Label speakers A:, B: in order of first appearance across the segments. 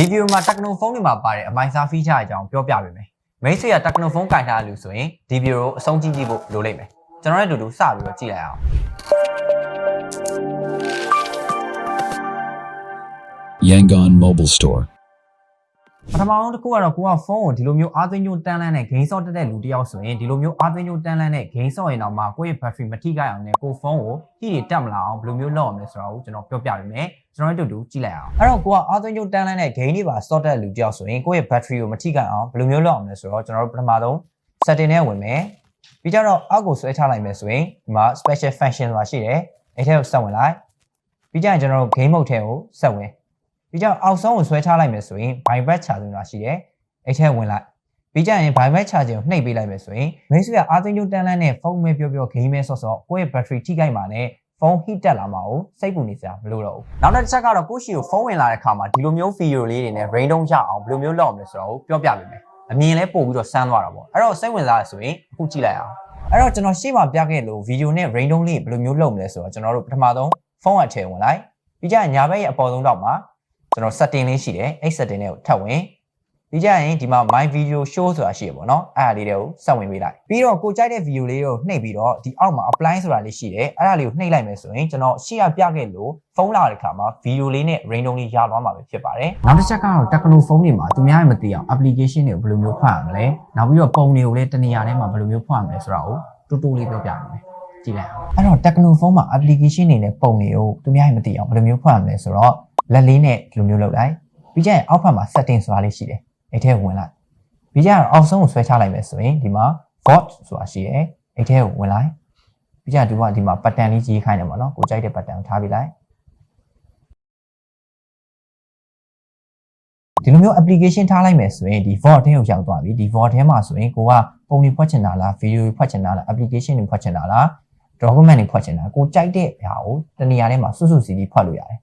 A: ဒီဗီဒီယိုမှာ Tecno ဖုန်းတွေမှာပါတဲ့အမိုင်စား feature အကြောင်းပြောပြပေးမယ်မိတ်ဆွေက Tecno ဖုန်းကင်ထားလို့ဆိုရင်ဒီဗီဒီယိုကိုအဆုံးကြည့်ကြည့်ဖို့လိုလိမ့်မယ်ကျွန်တော်တို့အတူတူစပြီးတော့ကြည့်လိုက်အောင်
B: Yangon Mobile Store.
A: ပထမဆုံးတစ်ခုကတော့ကိုကဖုန်းကိုဒီလိုမျိုးအားသွင်းညို့တန်းလန်းနဲ့ game soft တက်တဲ့လူတစ်ယောက်ဆိုရင်ဒီလိုမျိုးအားသွင်းညို့တန်းလန်းနဲ့ game soft ရင်တော့မှကိုယ့်ရဲ့ battery မထိခိုက်အောင်နဲ့ကိုဖုန်းကိုဟိတွေတက်မလာအောင်ဘယ်လိုမျိုးလုပ်အောင်လဲဆိုတာကိုကျွန်တော်ပြောပြပေးမယ်ကျွန်တော်တို့အတူတူကြည့်လိုက်အောင်အဲ့တော့ကိုကအားသွင်းညို့တန်းလန်းနဲ့ game တွေပါ soft တက်တဲ့လူတစ်ယောက်ဆိုရင်ကိုယ့်ရဲ့ battery ကိုမထိခိုက်အောင်ဘယ်လိုမျိုးလုပ်အောင်လဲဆိုတော့ကျွန်တော်တို့ပထမဆုံး setting နဲ့ဝင်မယ်ပြီးကြတော့အောက်ကိုဆွဲထားလိုက်မယ်ဆိုရင်ဒီမှာ special function ဆိုတာရှိတယ်အဲ့ထဲကိုဆက်ဝင်လိုက်ပြီးကြရင်ကျွန်တော်တို့ game mode ထဲကိုဆက်ဝင် ပြီးကြတော့အောက်ဆုံးကိုဆွဲထားလိုက်မယ်ဆိုရင် bypass charging ဆိုတာရှိတယ်အဲ့ထဲဝင်လိုက်ပြီးကြရင် bypass charging ကိုနှိပ်ပေးလိုက်မယ်ဆိုရင်မိတ်ဆွေကအာသိန်းကျိုးတန်းလန်းနဲ့ဖုန်းမဲပြောပြော game မဲဆော့ဆော့ကိုယ့်ရဲ့ battery ထိခိုက်မှာနဲ့ဖုန်း heat တက်လာမှာကိုစိတ်ပူနေစရာမလိုတော့ဘူးနောက်တစ်ချက်ကတော့ကိုယ့်ရှီကိုဖုန်းဝင်လာတဲ့အခါမှာဒီလိုမျိုး video လေးတွေနဲ့ rain down ရအောင်ဘယ်လိုမျိုးလုပ်အောင်လဲဆိုတော့ပြောပြပေးမယ်အမြင်လဲပို့ပြီးတော့စမ်းသွားတာပေါ့အဲ့တော့စိတ်ဝင်စားရဆိုရင်အခုကြည့်လိုက်အောင်အဲ့တော့ကျွန်တော်ရှေ့မှာပြခဲ့လို့ video နဲ့ rain down လေးဘယ်လိုမျိုးလုပ်မလဲဆိုတော့ကျွန်တော်တို့ပထမဆုံးဖုန်းအထည်ဝင်လိုက်ပြီးကြရင်ညာဘက်ရဲ့အပေါ်ဆုံးတော့မှာ ကျွန်တော် setting လေးရှိတယ်အဲ့ setting လေးကိုထပ်ဝင်ပြီးကြရင်ဒီမှာ my video show ဆိုတာရှိရပေါ့နော်အဲ့ဒါလေးတွေကိုဆက်ဝင်ပေးလိုက်ပြီးတော့ကိုကြိုက်တဲ့ video လေးကိုနှိပ်ပြီးတော့ဒီအောက်မှာ apply ဆိုတာလေးရှိတယ်အဲ့ဒါလေးကိုနှိပ်လိုက်မယ်ဆိုရင်ကျွန်တော်ရှေ့ကပြခဲ့လို့ဖုန်းလာတဲ့အခါမှာ video လေးနဲ့ rain down လေးရသွားမှာပဲဖြစ်ပါတယ်နောက်တစ်ချက်ကတော့ Tecno ဖုန်းတွေမှာသူများမသိအောင် application တွေကိုဘယ်လိုမျိုးဖွင့်ရမလဲနောက်ပြီးတော့ပုံတွေကိုလည်းတနေရာထဲမှာဘယ်လိုမျိုးဖွင့်ရမလဲဆိုတာကိုတူတူလေးပြောပြပါမယ်ကြည့်လိုက်အောင်အဲ့တော့ Tecno ဖုန်းမှာ application တွေနဲ့ပုံတွေကိုသူများမသိအောင်ဘယ်လိုမျိုးဖွင့်ရမလဲဆိုတော့ လက်လေးနဲ့ဒီလိုမျိုးလုပ်လိုက်ပြီးကျရင်အောက်ဘက်မှာ setting ဆိုတာလေးရှိတယ်အဲ့ထဲကိုဝင်လိုက်ပြီးကျရင်အောက်ဆုံးကိုဆွဲချလိုက်မယ်ဆိုရင်ဒီမှာ bot ဆိုတာရှိတယ်အဲ့ထဲကိုဝင်လိုက်ပြီးကျရင်ဒီကဒီမှာ pattern လေးကြီးခိုင်းတယ်ပေါ့နော်ကိုကြိုက်တဲ့ pattern ကိုထားပြီးလိုက်ဒီလိုမျိုး application ထားလိုက်မယ်ဆိုရင်ဒီ vault ထဲကိုရောက်သွားပြီဒီ vault ထဲမှာဆိုရင်ကိုကပုံတွေဖွက်ချင်တာလား video တွေဖွက်ချင်တာလား application တွေဖွက်ချင်တာလား document တွေဖွက်ချင်တာကိုကြိုက်တဲ့ဟာကိုတနေရာထဲမှာစွတ်စွတ်စီစီဖွက်လို့ရတယ်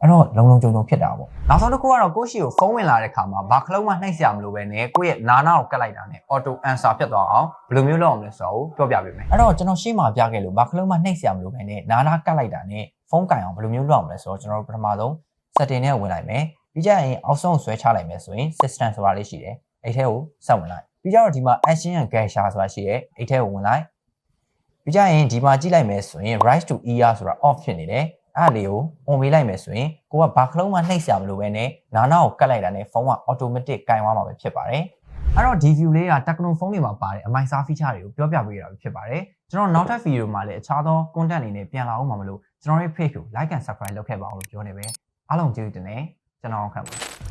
A: အဲ့တော့လုံလုံကြုံကြုံဖြစ်တာပေါ့နောက်ဆုံးတစ်ခုကတော့ကိုယ့်ရှိကိုဖုန်းဝင်လာတဲ့ခါမှာဘာခလုံးမှနှိပ်စရာမလိုပဲနဲ့ကိုယ့်ရဲ့နာနာကိုကတ်လိုက်တာနဲ့ auto answer ဖြစ်သွားအောင်ဘယ်လိုမျိုးလုပ်အောင်လဲဆိုတော့ပြောပြပေးမယ်အဲ့တော့ကျွန်တော်ရှေ့မှာပြခဲ့လို့ဘာခလုံးမှနှိပ်စရာမလိုပဲနဲ့နာနာကတ်လိုက်တာနဲ့ဖုန်းကင်အောင်ဘယ်လိုမျိုးလုပ်အောင်လဲဆိုတော့ကျွန်တော်တို့ပထမဆုံး setting နဲ့ဝင်လိုက်မယ်ပြီးကြရင်အောက်ဆုံးကိုဆွဲချလိုက်မယ်ဆိုရင် system ဆိုတာလေးရှိတယ်အဲ့ထဲကိုဆက်ဝင်လိုက်ပြီးကြတော့ဒီမှာ action and geisha ဆိုတာရှိတယ်အဲ့ထဲကိုဝင်လိုက်ပြီးကြရင်ဒီမှာကြည့်လိုက်မယ်ဆိုရင် rise to ear ဆိုတာ off ဖြစ်နေတယ် အဲ့ဒါလေးကို on ပေးလိုက်မယ်ဆိုရင်ကိုကဘာခလုံးမှနှိပ်စရာမလိုပဲနဲ့နာနာကိုကတ်လိုက်တာနဲ့ဖုန်းက automatic ကင်သွားမှာပဲဖြစ်ပါတယ်အဲ့တော့ဒီ view လေးက Tecno ဖုန်းတွေမှာပါတဲ့အမိုင်စား feature တွေကိုပြောပြပေးရတာဖြစ်ပါတယ်ကျွန်တော်နောက်ထပ် video မှာလည်းအခြားသော content အနေနဲ့ပြန်လာအောင်မှာမလို့ကျွန်တော်ရဲ့ page ကို like and subscribe လုပ်ခဲ့ပါအောင်လို့ပြောနေပဲအားလုံးကျေးဇူးတင်တယ်ကျွန်တော်အောင်ခံပါ